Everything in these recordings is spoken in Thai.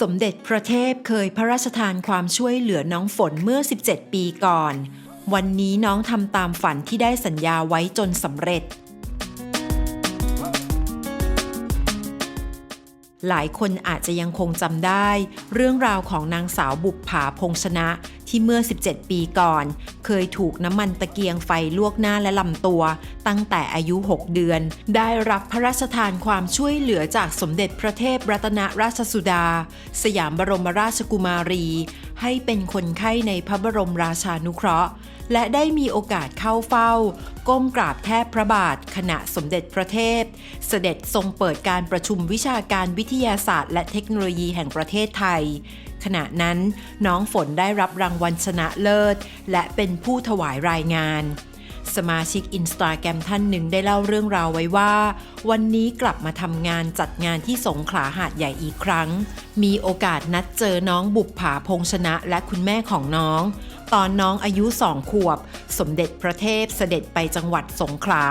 สมเด็จพระเทพเคยพระราชทานความช่วยเหลือน้องฝนเมื่อ 17 ปีก่อน วันนี้น้องทำตามฝันที่ได้สัญญาไว้จนสำเร็จ หลายคนอาจจะยังคงจำได้ เรื่องราวของนางสาวบุกผาพงชนะ ที่เมื่อ 17 ปีก่อน เคยถูกน้ำมันตะเกียงไฟลวกหน้าและลำตัว ตั้งแต่อายุ 6 เดือน ได้รับพระราชทานความช่วยเหลือจากสมเด็จพระเทพรัตนราชสุดา สยามบรมราชกุมารี ให้เป็นคนไข้ในพระบรมราชานุเคราะห์ และได้มีโอกาสเข้าเฝ้า ก้มกราบแทบพระบาท ขณะสมเด็จพระเทพ เสด็จทรงเปิดการประชุมวิชาการวิทยาศาสตร์ และเทคโนโลยีแห่งประเทศไทย ขณะนั้นน้องฝนได้รับรางวัลชนะเลิศ และเป็นผู้ถวายรายงาน สมาชิกอินสตาแกรมท่านหนึ่งได้เล่าเรื่องราวไว้ว่า วันนี้กลับมาทำงานจัดงานที่สงขลาหาดใหญ่อีกครั้ง มีโอกาสนัดเจอน้องบุปผาพงชนะและคุณแม่ของน้อง ตอนน้องอายุสองขวบ สมเด็จพระเทพเสด็จไปจังหวัดสงขลา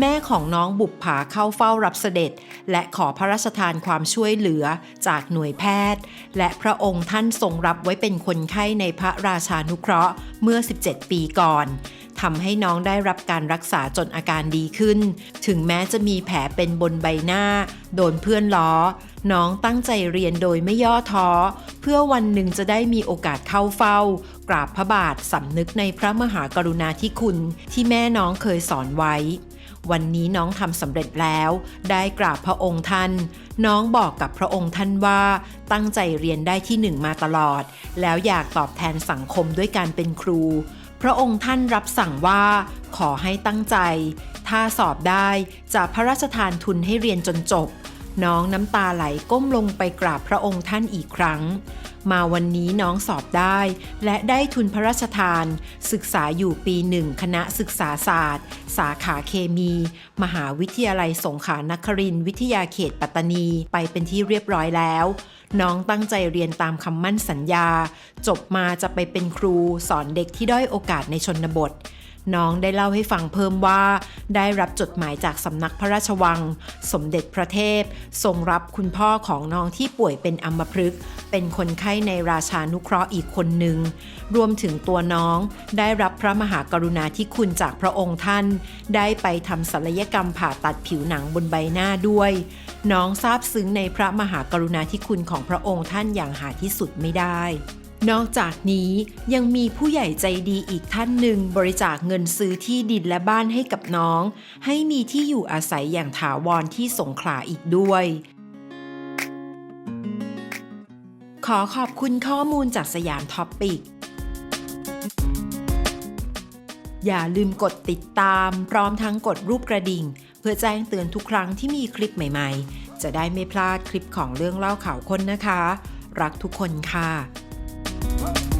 แม่ของน้องบุปผาเข้าเฝ้ารับเสด็จ และขอพระราชทานความช่วยเหลือจากหน่วยแพทย์ และพระองค์ท่านทรงรับไว้เป็นคนไข้ในพระราชานุเคราะห์เมื่อ 17 ปีก่อน ทำให้น้องได้รับการรักษาจนอาการดีขึ้น ถึงแม้จะมีแผลเป็นบนใบหน้า โดนเพื่อนล้อ น้องตั้งใจเรียนโดยไม่ย่อท้อ เพื่อวันหนึ่งจะได้มีโอกาสเข้าเฝ้า กราบพระบาทสำนึกในพระมหากรุณาธิคุณ ที่แม่น้องเคยสอนไว้วันนี้น้องทำสำเร็จแล้ว ได้กราบพระองค์ท่าน น้องบอกกับพระองค์ท่านว่า ตั้งใจเรียนได้ที่หนึ่งมาตลอด แล้วอยากตอบแทนสังคมด้วยการเป็นครู พระองค์ท่านรับสั่งว่า ขอให้ตั้งใจ ถ้าสอบได้จะพระราชทานทุนให้เรียนจนจบ น้องน้ำตาไหลก้มลงไปกราบพระองค์ท่านอีกครั้ง มาวันนี้น้องสอบได้ และได้ทุนพระราชทาน ศึกษาอยู่ปีหนึ่งคณะศึกษาศาสตร์ สาขาเคมี มหาวิทยาลัยสงขลานครินทร์วิทยาเขตปัตตานีไปเป็นที่เรียบร้อยแล้ว น้องตั้งใจเรียนตามคำมั่นสัญญา จบมาจะไปเป็นครูสอนเด็กที่ด้อยโอกาสในชนบท น้องได้เล่าให้ฟังเพิ่มว่า ได้รับจดหมายจากสำนักพระราชวัง สมเด็จพระเทพทรงรับคุณพ่อของน้องที่ป่วยเป็นอัมพฤกษ์เป็นคนไข้ในราชานุเคราะห์อีกคนหนึ่ง รวมถึงตัวน้องได้รับพระมหากรุณาธิคุณจากพระองค์ท่าน ได้ไปทำศัลยกรรมผ่าตัดผิวหนังบนใบหน้าด้วย น้องซาบซึ้งในพระมหากรุณาธิคุณของพระองค์ท่านอย่างหาที่สุดไม่ได้ นอกจากนี้ยังมีผู้ใหญ่ใจดีอีกท่านหนึ่งบริจาคเงินซื้อที่ดินและบ้านให้กับน้อง ให้มีที่อยู่อาศัยอย่างถาวรที่สงขลาอีกด้วย ขอขอบคุณข้อมูลจากสยามท็อปปิก อย่าลืมกดติดตามพร้อมทั้งกดรูปกระดิ่ง เพื่อแจ้งเตือนทุกครั้งที่มีคลิปใหม่ ๆ จะได้ไม่พลาดคลิปของเรื่องเล่าข่าวคนนะคะ รักทุกคนค่ะ Whoa.